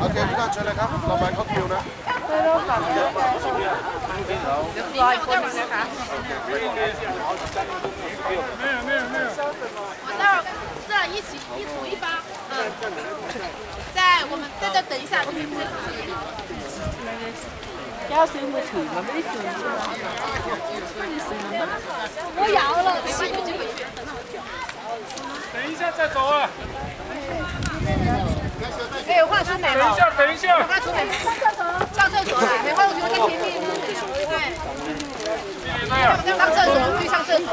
OK，催了，老板呢。老板。没有，没有，没有。我待会儿一起一组一发，嗯，在我们在这等一下。要谁我抽，没。我要了，就回去。等一下再走啊。哎，化妆没了，等一下，等一下。化妆没上厕所，上厕所了，没化妆在前面。对，上厕所去上厕所。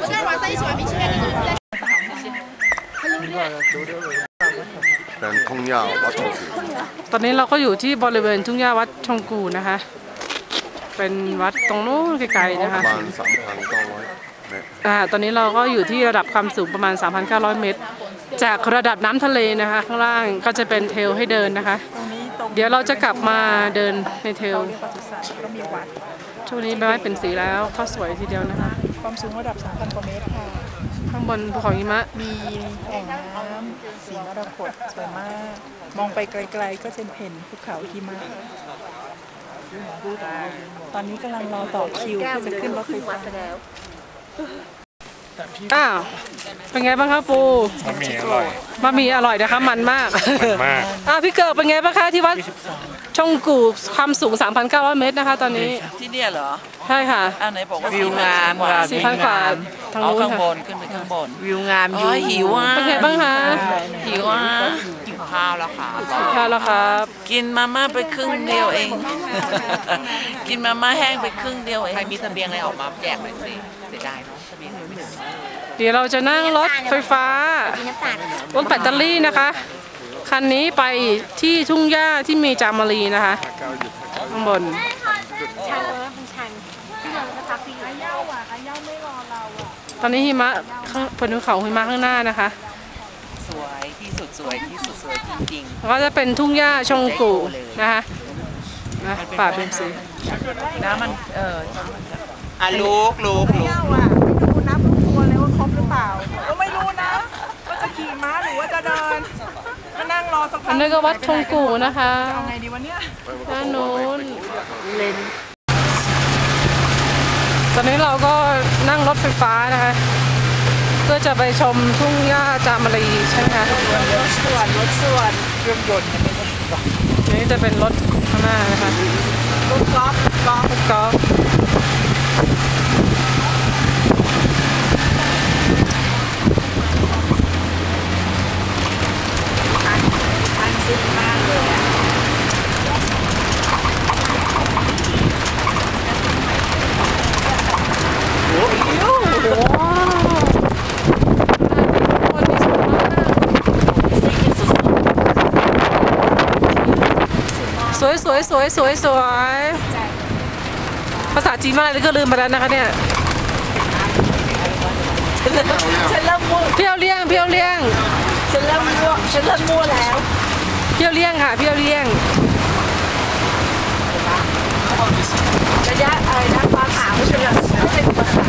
我待会晚上一起玩明信片，你们在。 เป็นทุ่งหญ้าวัดชมพู ตอนนี้เราก็อยู่ที่บริเวณทุ่งหญ้าวัดชงกูนะคะ เป็นวัดตรงนู้นไกลๆนะปคะระมาณสามพันเก้าร้อยเมตรอ่าตอนนี้เราก็อยู่ที่ระดับความสูงประมาณ 3,900 เมตร จากระดับน้ำทะเลนะคะ ข้างล่างก็จะเป็นเทรลให้เดินนะคะ เดี๋ยวเราจะกลับมาเดินในเทรลก็มีวัดช่วงนี้ใบไม้เป็นสีแล้วเข้าสวยทีเดียวนะคะ ความสูงระดับ 3,000 กว่าเมตรค่ะ ข้างบนภูเขาหิมะ มีแอ่งน้ำสีมรกตสวยมาก มองไปไกลๆก็จะเห็นภูเขาหิมะ ตอนนี้กำลังรอต่อคิวเพื่อจะขึ้นรถไฟฟ้าอ้าวเป็นไงบ้างคะปูบะหมี่อร่อยบะหมี่อร่อยนะคะมันมาก มากอ่าพี่เกิดเป็นไงบ้างคะที่วัด ชงกูความสูง 3,900 เมตรนะคะ ตอนนี้ที่เนี่ยเหรอใช่ค่ะอ้าวไหนบอกว่าวิวงามกว่าค่ะสี่พันกว่าทางอ๋อนู้นข้างบค่ะนขึ้นไปข้างบน วิวงามอ๋อหิวอะเป็นไงบ้างคะหิวอะกินข้าวแล้วค่ะ ค่ะแล้วครับกินมาม่าไปครึ่งเดียวเอง กินมาม่าแห้งไปครึ่งเดียวเอง ใครมีเสบียงอะไรออกมาแจกหน่อยสิเสียดายเนาะเสบียงไม่ถึง เดี๋ยวเราจะนั่งรถไฟฟ้ารถแบตเตอรี่นะคะ คันนี้ไปที่ทุ่งหญ้าที่มีจามรีนะคะข้างบนตอนนี้หิมะข้างบนภูเขาหิมะข้างหน้านะคะ สวยที่สุดสวยที่สุดสวยจริงแล้วก็จะเป็นทุ่งหญ้าชงกูนะคะนะป่าเป็นสีๆน้ำมันเอออะลูกลูกลูก สักพัอันนี้ก็วัดชงกูนะคะเอาไงดีวะเนี่ยด้านนู้นเลนตอนนี้เราก็นั่งรถไฟฟ้านะคะ เพื่อจะไปชมทุ่งหญ้าจามรีใช่ไหมคะรถส่วนรถส่วนเครื่องยนต์อันนี้จะเป็นรถข้างหน้านะคะรถกอล์ฟกอล์ฟรถกอล์ฟ อันซิ่งมากเลยอะ สวยสวยสวยสวยสวยภาษาจีนมากเลยก็ลืมไปแล้วนะคะเนี่ยฉันเริ่มมั่วเพียวเลี้ยงเพียวเลี้ยงฉันเริ่มมั่วฉันเริ่มมั่วแล้วเพียวเลี้ยงค่ะเพียวเลี้ยงระยะอะไรนะความหาวฉันละไม่เป็นภาษา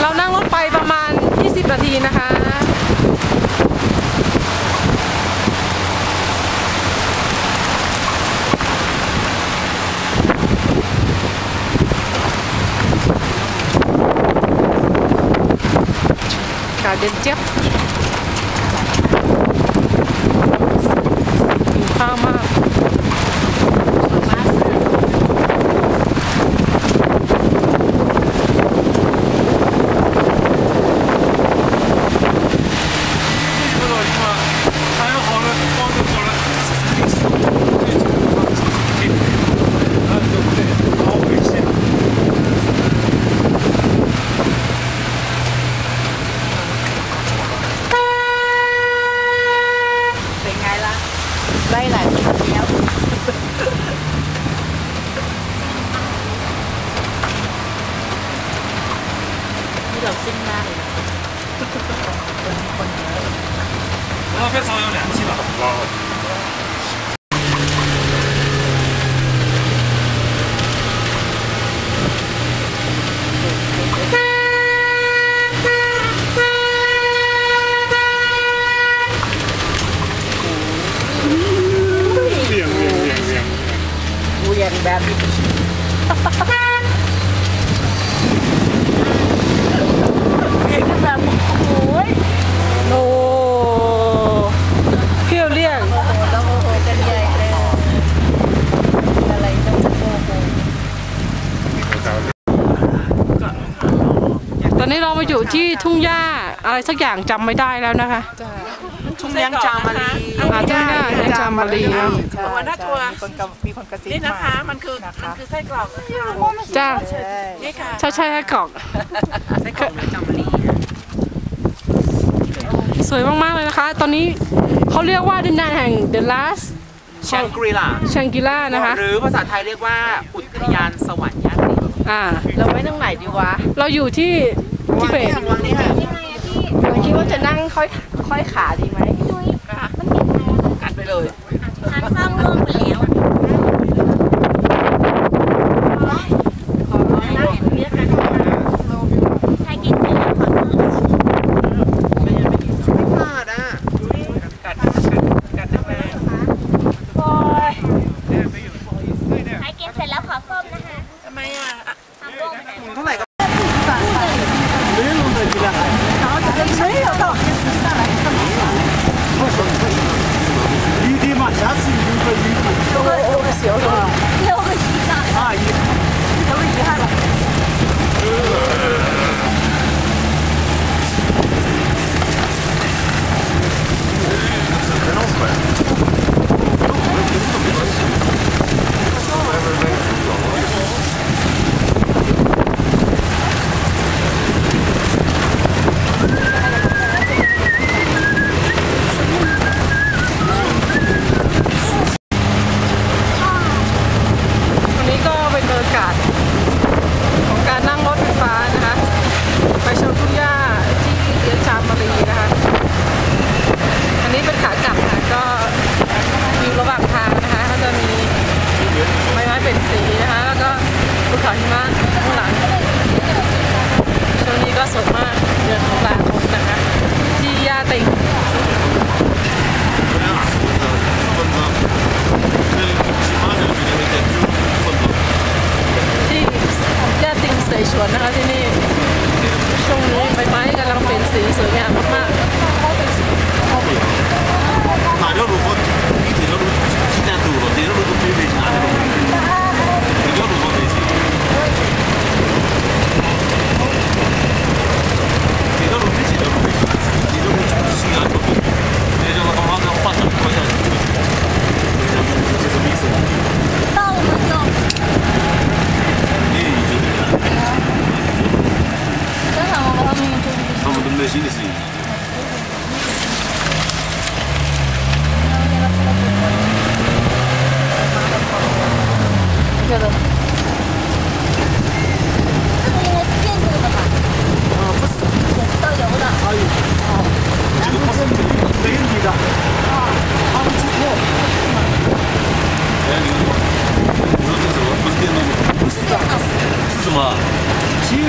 เรานั่งรถไปประมาณ 20 นาทีนะคะ กา wow. นนี้เรามาอยู่ที่ทุ่งหญ้าอะไรสักอย่างจำไม่ได้แล้วนะคะทุ่งเลี้ยงจามารีอ่าทุ่งหญ้าเลี้ยงจามารีนะหัวหน้าทัวร์ มีคนกำมีคนกระซิบนี่นะมาคะมันคือมันคือไส้กรอกนะคะจ้านี่ค่ะใช่ใช่ค่ะกรอกไส้กรอกจำรีสวยมาก ๆ เลยนะคะ ตอนนี้เขาเรียกว่าดินแดนแห่ง The Last ชังกรีลาชังกิล่านะคะ หรือภาษาไทยเรียกว่าอุทยานสวรรค์ย่านนี้อ่า เราไว้ตรงไหนดีวะ เราอยู่ที่ ทิเบตวางนี่ค่ะคิดว่าจะนั่งค่อยค่อยขาดีไหมกัดไปเลยหันข้างล่วงไปแล้ว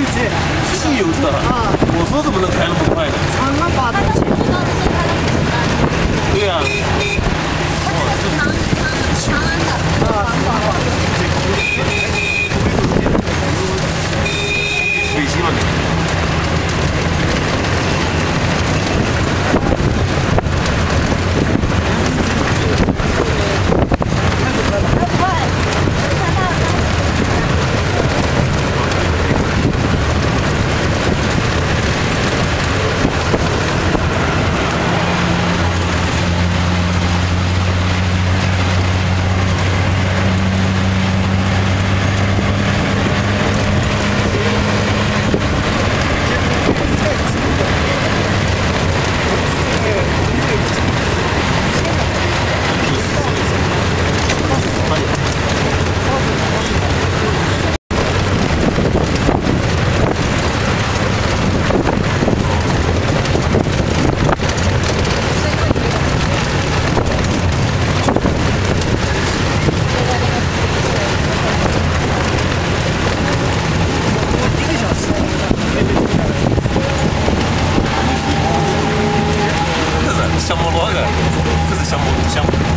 汽油车啊！我说怎么能开那么快呢？长安八的汽知道的是开的子弹，对呀、长长长安的。相同